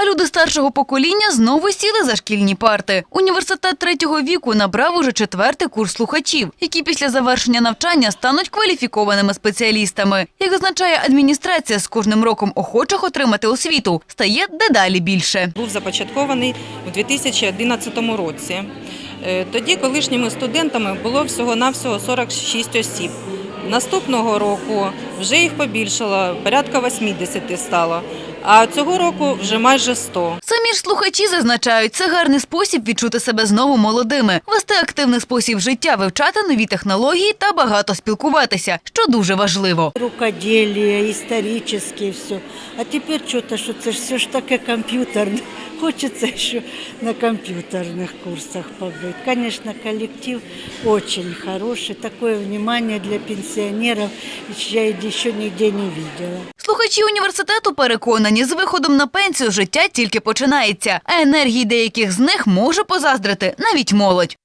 А люди старшого покоління знову сіли за шкільні парти. Університет третього віку набрав уже четвертий курс слухачів, які після завершення навчання стануть кваліфікованими спеціалістами. Як зазначає адміністрація, з кожним роком охочих отримати освіту стає дедалі більше. був започаткований у 2011 році. Е, Тоді колишніми студентами було всього-навсього 46 осіб. Наступного року вже їх побільшало, порядка 80 стало, а цього року вже майже 100. Самі ж слухачі зазначають, це гарний спосіб відчути себе знову молодими, вести активний спосіб життя, вивчати нові технології та багато спілкуватися, що дуже важливо. рукоделие, исторические, все. А теперь что-то, что это все ж таки компьютерно. Хочется еще на компьютерных курсах побыть. Конечно, коллектив очень хороший. Такое внимание для пенсионеров я еще нигде не видела. Слухачі університету переконані, з виходом на пенсію життя тільки починається, а енергії деяких з них може позаздрити навіть молодь.